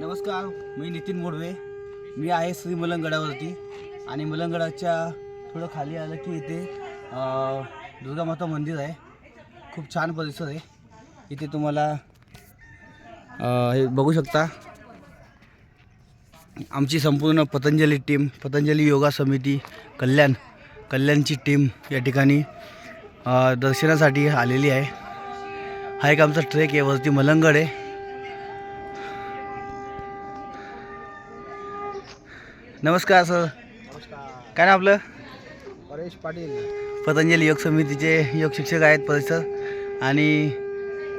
नमस्कार मी नितीन मोडवे मी आहे श्री मलंगडावरती. आणि मलंगडाच्या थोडं खाली आलं की इथे दुर्गा माता मंदिर आहे. खूप छान परिसर आहे. इथे तुम्हाला हे बघू शकता. आमची संपूर्ण पतंजली टीम पतंजली योगा समिती कल्याण कल्याणची टीम या ठिकाणी दर्शनासाठी आलेली आहे. हा एक आमचा ट्रेक आहे. वरती मलंगड आहे. नमस्कार सर. नमस्कार. काय ना आपलं? परेश पाटील. पतंजली योग समितीचे योग शिक्षक आहेत परिसर. आणि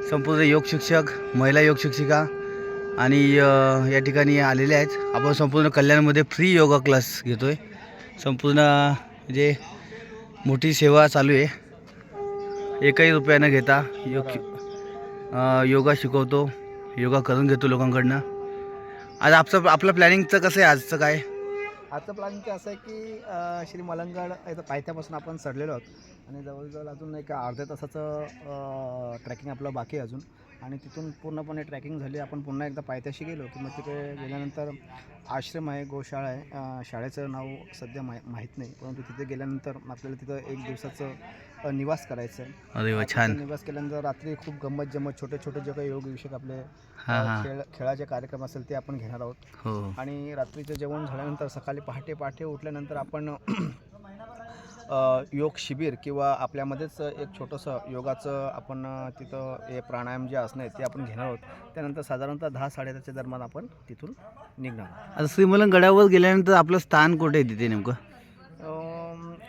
संपूर्ण योग शिक्षक महिला योग शिक्षिका आणि या ठिकाणी आलेले आहेत. आपण संपूर्ण कल्याणमध्ये फ्री योगा क्लास घेतो आहे संपूर्ण म्हणजे मोठी सेवा चालू आहे एकही रुपया न घेता योग योगा शिकवतो योगा करून घेतो लोकांकडनं. आज आपचं आपलं प्लॅनिंगचं कसं आहे? आजचं काय? आजचं प्लॅनिंग असं आहे की श्री मलंगड इथं पायथ्यापासून आपण चढलेलो आहोत. आणि जवळजवळ अजून एक अर्ध्या तासाचं ट्रॅकिंग आपलं बाकी आहे अजून. आणि तिथून पूर्णपणे ट्रॅकिंग झाली. आपण पुन्हा एकदा पायथ्याशी गेलो की मग तिथे गेल्यानंतर आश्रम आहे गोशाळा आहे. शाळेचं नाव सध्या माहि माहीत नाही. परंतु तिथे गेल्यानंतर आपल्याला तिथं एक दिवसाचं निवास करायचं आहे छान. निवास केल्यानंतर रात्री खूप गंमत जम्मत छोटे छोटे जे काही योग विषयक आपले खेळ खेळाचे कार्यक्रम असेल ते आपण घेणार आहोत. हो. आणि रात्रीचं जेवण झाल्यानंतर सकाळी पहाटे पहाटे उठल्यानंतर आपण योग शिबिर किंवा आपल्यामध्येच एक छोटंसं योगाचं आपण तिथं हे प्राणायाम जे असणं आहे ते आपण घेणार आहोत त्यानंतर साधारणतः दहा साडेदहाच्या दरम्यान आपण तिथून निघणार आहोत. आता श्रीमलन गडावर गेल्यानंतर आपलं स्थान कुठे आहे तिथे नेमकं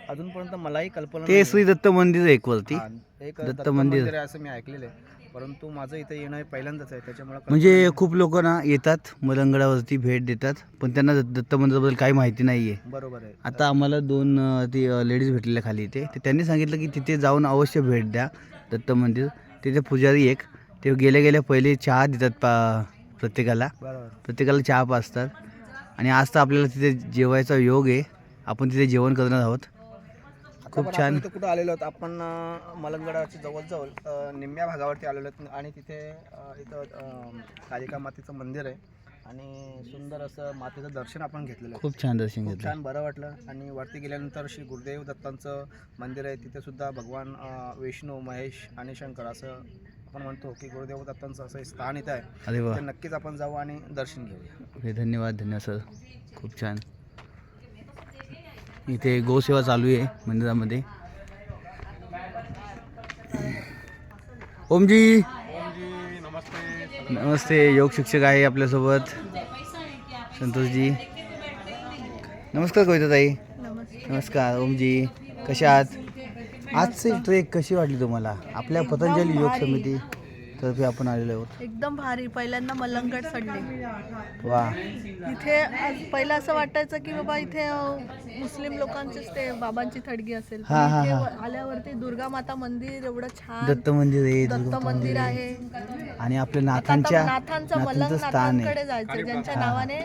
अजूनपर्यंत मलाही कल्पना ते. श्री दत्त मंदिर आहे एक वरती हा, एक दत्त मंदिर. आहे असं मी ऐकलेलं आहे. परंतु माझं इथं येणं हे पहिल्यांदाच आहे त्याच्यामुळे म्हणजे खूप लोक ना येतात मलंगडावरती भेट देतात पण त्यांना दत्त दत्त मंदिराबद्दल काही माहिती नाही आहे बरोबर आहे. आता आम्हाला दोन अं, ती लेडीज भेटलेल्या खाली इथे. तर त्यांनी सांगितलं की तिथे जाऊन अवश्य भेट द्या दत्त मंदिर. तिथे पुजारी एक ते गेल्या गेल्या पहिले चहा देतात पा प्रत्येकाला. बरोबर. प्रत्येकाला चहा पाजतात. आणि आज तर आपल्याला तिथे जेवायचा योग आहे. आपण तिथे जेवण करणार आहोत. खूप छान. इथं कुठं आलेलो आहोत? आपण मलंगडाच्या जवळजवळ निम्म्या भागावरती आलेलो आहोत आणि तिथे इथं कालिका मातेचं मंदिर आहे आणि सुंदर असं मातेचं दर्शन आपण घेतलेलं खूप छान दर्शन घेतलं. छान बरं वाटलं. आणि वरती गेल्यानंतर श्री गुरुदेव दत्तांचं मंदिर आहे. तिथे सुद्धा भगवान विष्णू महेश आणि शंकर असं आपण म्हणतो की गुरुदेव दत्तांचं असं स्थान इथं आहे. नक्कीच आपण जाऊ आणि दर्शन घेऊया. धन्यवाद धन्यवाद सर. खूप छान. इथे गोसेवा चालू आहे मंदिरामध्ये. ओमजी. नमस्ते. योग शिक्षक आहे आपल्यासोबत. संतोषजी. नमस्कार कविता ताई नमस्कार ओमजी. कशा आहात? आजची ट्रेक कशी वाटली तुम्हाला? आपल्या पतंजली योग समिती. तर्फे आपण आलेलो आहोत. एकदम भारी पहिल्यांदा मलंगड चढले. वा. इथे आज- पहिलं असं वाटायचं की बाबा इथे अ, मुस्लिम लोकांचीच ते बाबांची थडगी असेल. पण हा, हा, इथे हा. व- आल्यावरती दुर्गा माता मंदिर एवढं छान. दत्त मंदिर आहे दत्त दुर्गा मंदिर आहे. आणि आपल्या आता नाथांच्या नाथांचं मलंग नाथांचं स्थान आहे. नाथांकडे जायचं ज्यांच्या. नावाने